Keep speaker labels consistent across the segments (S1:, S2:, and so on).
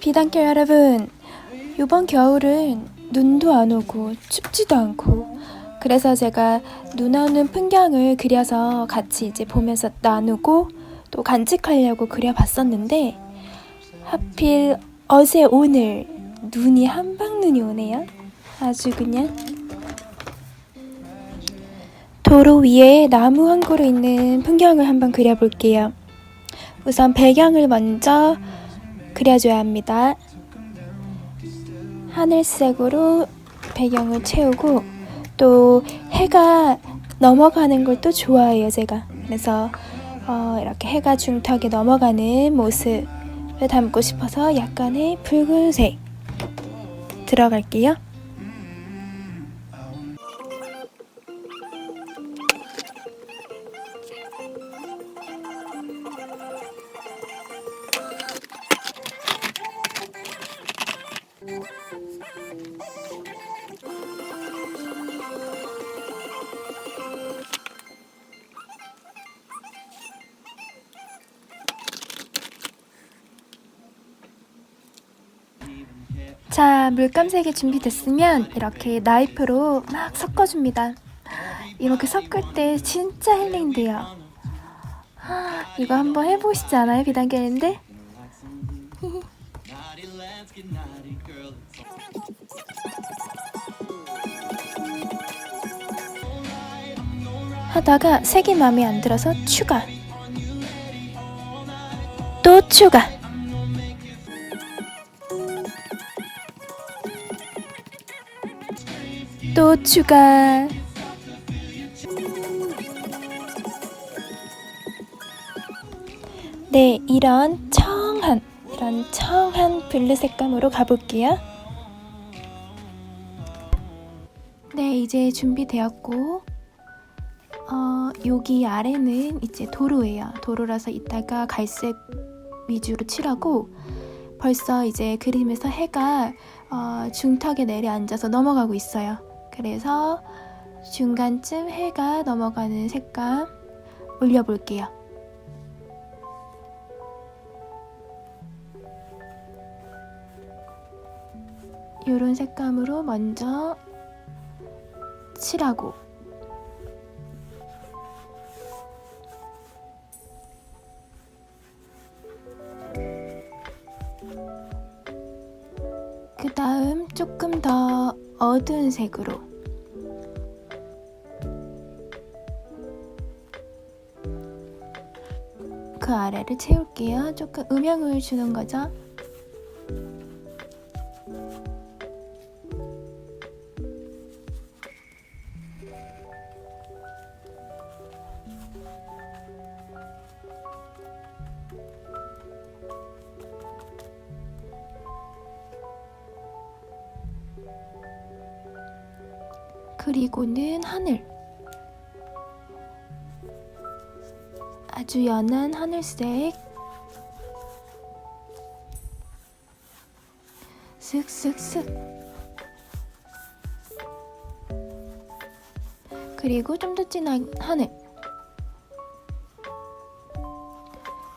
S1: 비단결 여러분, 이번 겨울은 눈도 안 오고 춥지도 않고 그래서 제가 눈 오는 풍경을 그려서 같이 이제 보면서 나누고 또 간직하려고 그려봤었는데 하필 어제 오늘 눈이 한방 눈이 오네요. 아주 그냥 도로 위에 나무 한 그루 있는 풍경을 한번 그려볼게요. 우선 배경을 먼저 그려줘야 합니다. 하늘색으로 배경을 채우고 또 해가 넘어가는 걸 또 좋아해요 제가 그래서 어, 이렇게 해가 중턱에 넘어가는 모습을 담고 싶어서 약간의 붉은색 들어갈게요. 자, 물감색이 준비됐으면 이렇게 나이프로 막 섞어줍니다. 이렇게 섞을 때 진짜 힐링돼요. 아, 이거 한번 해보시지 않아요, 비단결인데? 하다가 색이 마음에 안 들어서 추가. 또 추가. 또 추가. 네, 이런 청한, 이런 청한 블루 색감으로 가볼게요. 네, 이제 준비되었고, 어, 여기 아래는 이제 도로예요. 도로라서 이따가 갈색 위주로 칠하고, 벌써 이제 그림에서 해가 어, 중턱에 내려앉아서 넘어가고 있어요. 그래서 중간쯤 해가 넘어가는 색감 올려볼게요. 이런 색감으로 먼저 칠하고 그 다음 조금 더 어두운 색으로 그 아래를 채울게요. 조금 음영을 주는 거죠. 그리고는 하늘. 아주 연한 하늘색. 슥슥슥. 그리고 좀 더 진한 하늘.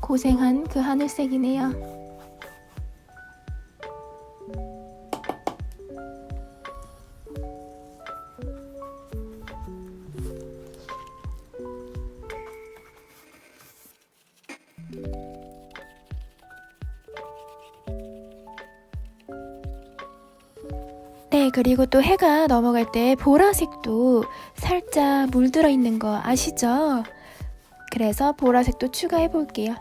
S1: 고생한 그 하늘색이네요. 네, 그리고 또 해가 넘어갈 때 보라색도 살짝 물들어 있는 거 아시죠? 그래서 보라색도 추가해 볼게요.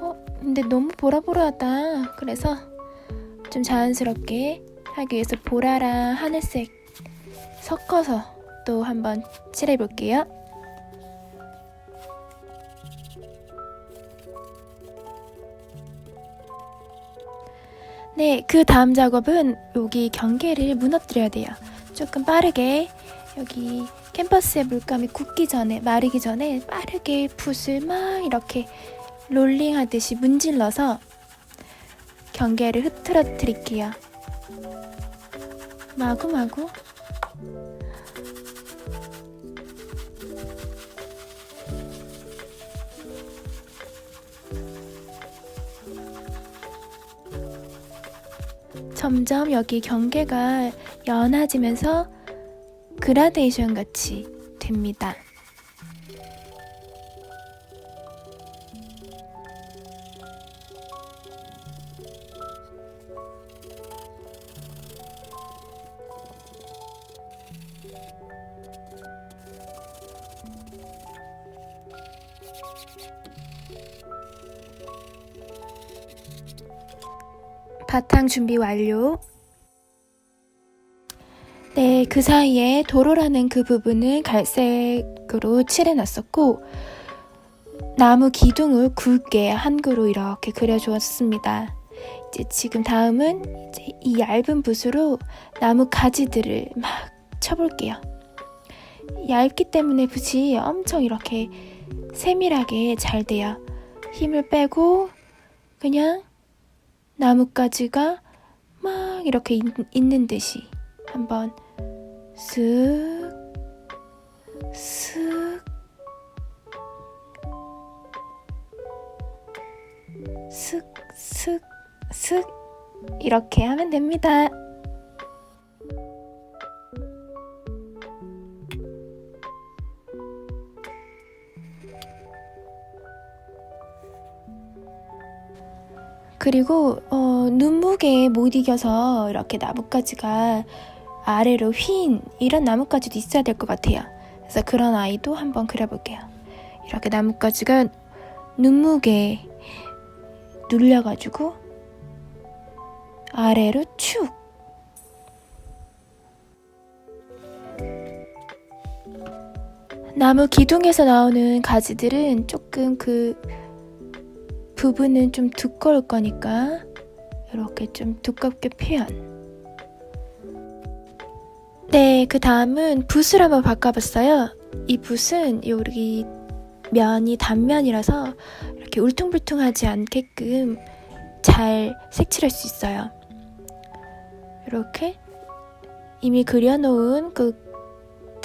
S1: 어, 근데 너무 보라보라하다. 그래서 좀 자연스럽게 하기 위해서 보라랑 하늘색 섞어서 또 한번 칠해 볼게요. 네, 그 다음 작업은 여기 경계를 무너뜨려야 돼요. 조금 빠르게 여기 캔버스에 물감이 굳기 전에 마르기 전에 빠르게 붓을 막 이렇게 롤링 하듯이 문질러서 경계를 흐트러뜨릴게요. 마구마구 점점 여기 경계가 연해지면서 그라데이션 같이 됩니다. 바탕 준비 완료. 네, 그 사이에 도로라는 그 부분은 갈색으로 칠해놨었고, 나무 기둥을 굵게 한그로 이렇게 그려주었습니다. 이제 지금 다음은 이제 이 얇은 붓으로 나무 가지들을 막 쳐볼게요. 얇기 때문에 붓이 엄청 이렇게 세밀하게 잘 돼요. 힘을 빼고 그냥 나뭇가지가 막 이렇게 있, 있는 듯이 한번 쓱, 쓱, 쓱, 쓱, 쓱 이렇게 하면 됩니다. 그리고 어, 눈무게에 못 이겨서 이렇게 나뭇가지가 아래로 휜 이런 나뭇가지도 있어야 될 것 같아요. 그래서 그런 아이도 한번 그려볼게요. 이렇게 나뭇가지가 눈무게에 눌려가지고 아래로 축 나무 기둥에서 나오는 가지들은 조금 그 부분은 좀 두꺼울 거니까 이렇게 좀 두껍게 표현. 네, 그 다음은 붓을 한번 바꿔봤어요. 이 붓은 여기 면이 단면이라서 이렇게 울퉁불퉁하지 않게끔 잘 색칠할 수 있어요. 이렇게 이미 그려놓은 그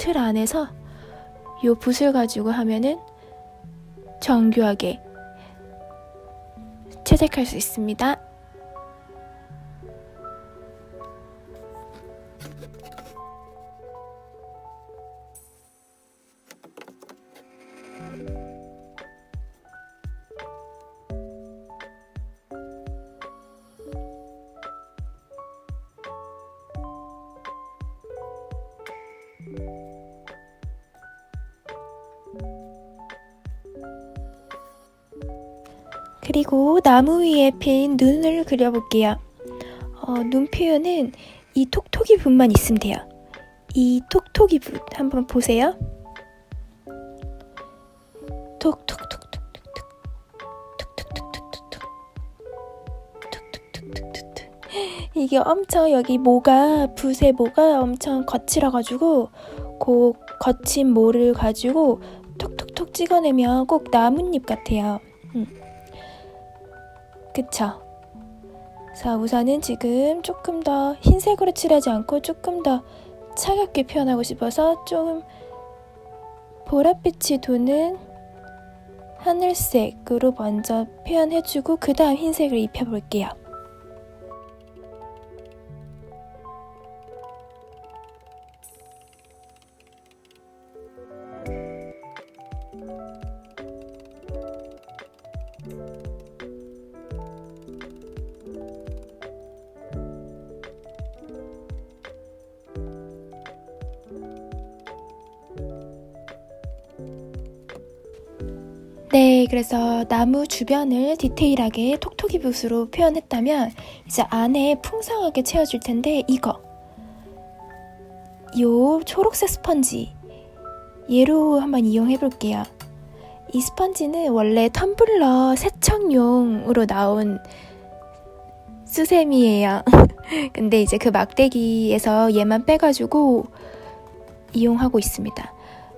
S1: 틀 안에서 이 붓을 가지고 하면은 정교하게 채색할 수 있습니다. 그리고 나무 위에 핀 눈을 그려볼게요. 어, 눈 표현은 이 톡톡이 붓만 있으면 돼요. 이 톡톡이 붓 한번 보세요. 톡톡톡톡톡톡 톡톡톡톡톡톡 톡톡톡톡톡 이게 엄청 여기 모가 붓의 모가 엄청 거칠어가지고 그 거친 모를 가지고 톡톡톡 찍어내면 꼭 나뭇잎 같아요. 음. 그쵸? 자, 우선은 지금 조금 더 흰색으로 칠하지 않고 조금 더 차갑게 표현하고 싶어서 좀 보랏빛이 도는 하늘색으로 먼저 표현해주고 그 다음 흰색을 입혀볼게요. 네, 그래서 나무 주변을 디테일하게 톡톡이 붓으로 표현했다면 이제 안에 풍성하게 채워줄 텐데 이거 요 초록색 스펀지 얘로 한번 이용해 볼게요. 이 스펀지는 원래 텀블러 세척용으로 나온 수세미예요. 근데 이제 그 막대기에서 얘만 빼가지고 이용하고 있습니다.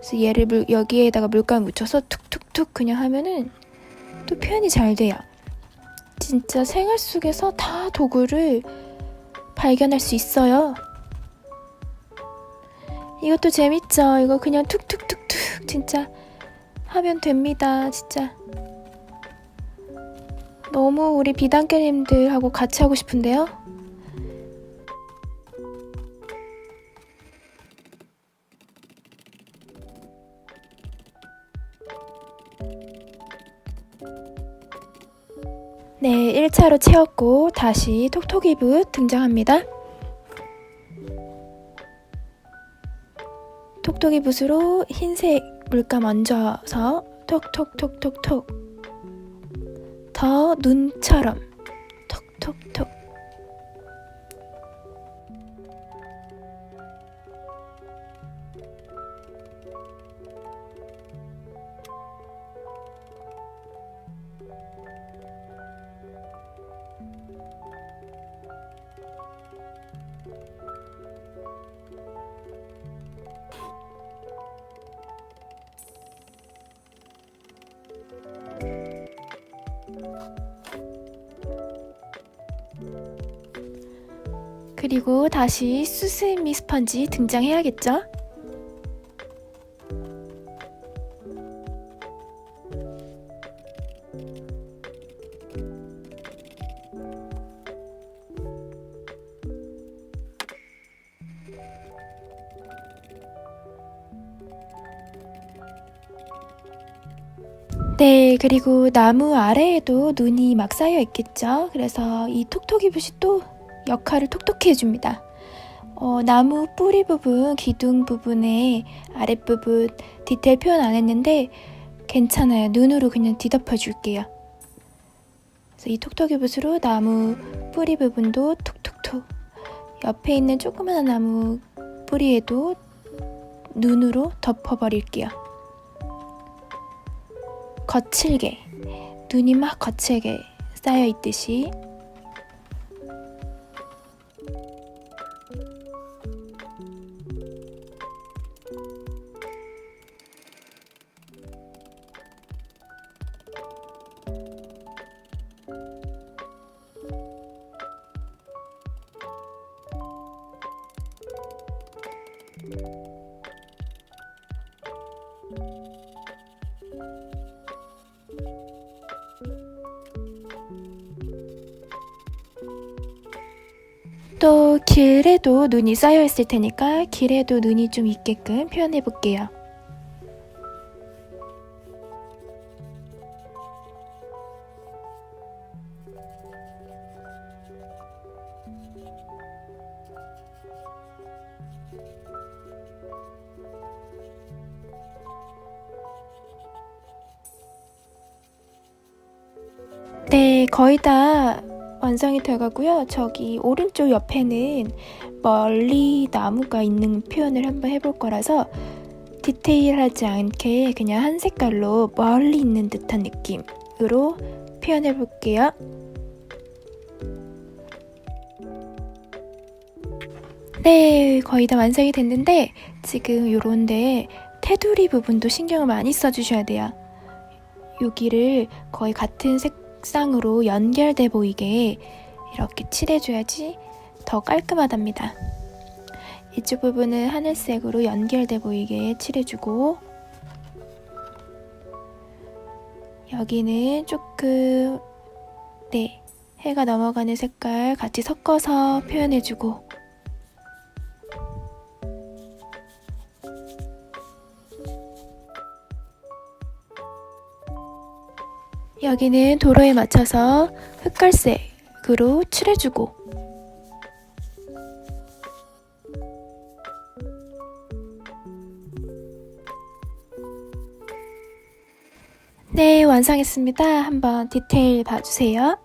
S1: 그래서 얘를 물, 여기에다가 물감 묻혀서 툭툭툭 그냥 하면은 또 표현이 잘 돼요. 진짜 생활 속에서 다 도구를 발견할 수 있어요. 이것도 재밌죠? 이거 그냥 툭툭툭툭 진짜 하면 됩니다. 진짜. 너무 우리 비단계님들하고 같이 하고 싶은데요? 1차로 채웠고 다시 톡톡이붓 등장합니다. 톡톡이 붓으로 흰색 물감 얹어서 톡톡톡톡톡 더 눈처럼 톡톡톡 그리고 다시 수세미 스펀지 등장해야겠죠? 그리고 나무 아래에도 눈이 막 쌓여 있겠죠? 그래서 이 톡톡이 붓이 또 역할을 톡톡히 해줍니다. 어, 나무 뿌리 부분, 기둥 부분에 아랫부분 디테일 표현 안 했는데 괜찮아요. 눈으로 그냥 뒤덮어 줄게요. 이 톡톡이 붓으로 나무 뿌리 부분도 톡톡톡 옆에 있는 조그마한 나무 뿌리에도 눈으로 덮어버릴게요. 거칠게. 눈이 막 거칠게 쌓여 있듯이 또 길에도 눈이 쌓여 있을 테니까 길에도 눈이 좀 있게끔 표현해 볼게요. 네, 거의 다 완성이 돼가고요. 저기 오른쪽 옆에는 멀리 나무가 있는 표현을 한번 해볼 거라서 디테일하지 않게 그냥 한 색깔로 멀리 있는 듯한 느낌으로 표현해 볼게요. 네, 거의 다 완성이 됐는데 지금 요런데 테두리 부분도 신경을 많이 써주셔야 돼요. 여기를 거의 같은 색상으로 연결돼 보이게 이렇게 칠해줘야지 더 깔끔하답니다. 이쪽 부분은 하늘색으로 연결돼 보이게 칠해주고 여기는 조금 네 해가 넘어가는 색깔 같이 섞어서 표현해주고 여기는 도로에 맞춰서 흑갈색으로 칠해주고 네, 완성했습니다. 한번 디테일 봐주세요.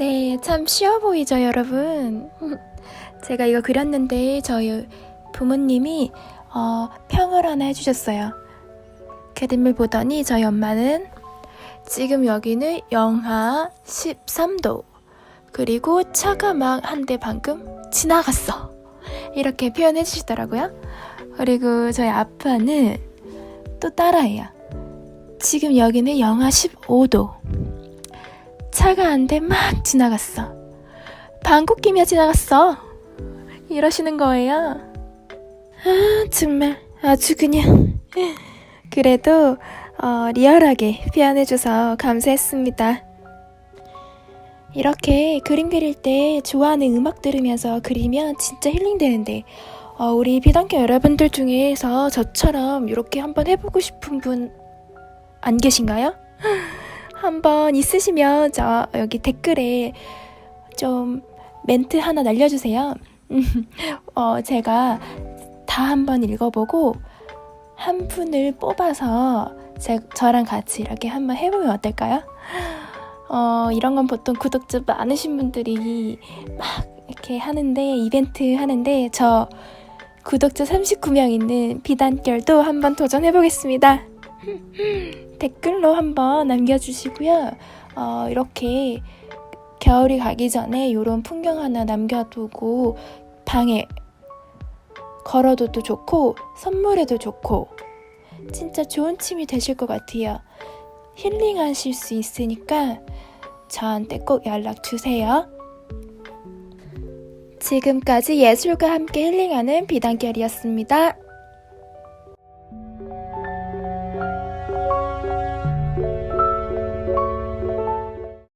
S1: 네, 참 쉬워 보이죠, 여러분? 제가 이거 그렸는데 저희 부모님이 어, 평을 하나 해주셨어요. 그림을 보더니 저희 엄마는 지금 여기는 영하 13도 그리고 차가 막 한 대 방금 지나갔어. 이렇게 표현해 주시더라고요. 그리고 저희 아빠는 또 따라해요. 지금 여기는 영하 15도. 차가 안 돼 막 지나갔어. 방귀 끼며 지나갔어. 이러시는 거예요. 아, 정말 아주 그냥. 그래도 어, 리얼하게 표현해줘서 감사했습니다. 이렇게 그림 그릴 때 좋아하는 음악 들으면서 그리면 진짜 힐링되는데 어, 우리 비단계 여러분들 중에서 저처럼 이렇게 한번 해보고 싶은 분 안 계신가요? 한번 있으시면 저 여기 댓글에 좀 멘트 하나 날려주세요. 어, 제가 다 한번 읽어보고 한 분을 뽑아서 제, 저랑 같이 이렇게 한번 해보면 어떨까요? 어, 이런 건 보통 구독자 많으신 분들이 막 이렇게 하는데, 이벤트 하는데, 저 구독자 39명 있는 비단결도 한번 도전해보겠습니다. 댓글로 한번 남겨주시고요. 어, 이렇게 겨울이 가기 전에 이런 풍경 하나 남겨두고 방에 걸어둬도 좋고 선물해도 좋고 진짜 좋은 취미 되실 것 같아요. 힐링하실 수 있으니까 저한테 꼭 연락 주세요. 지금까지 예술과 함께 힐링하는 비단결이었습니다.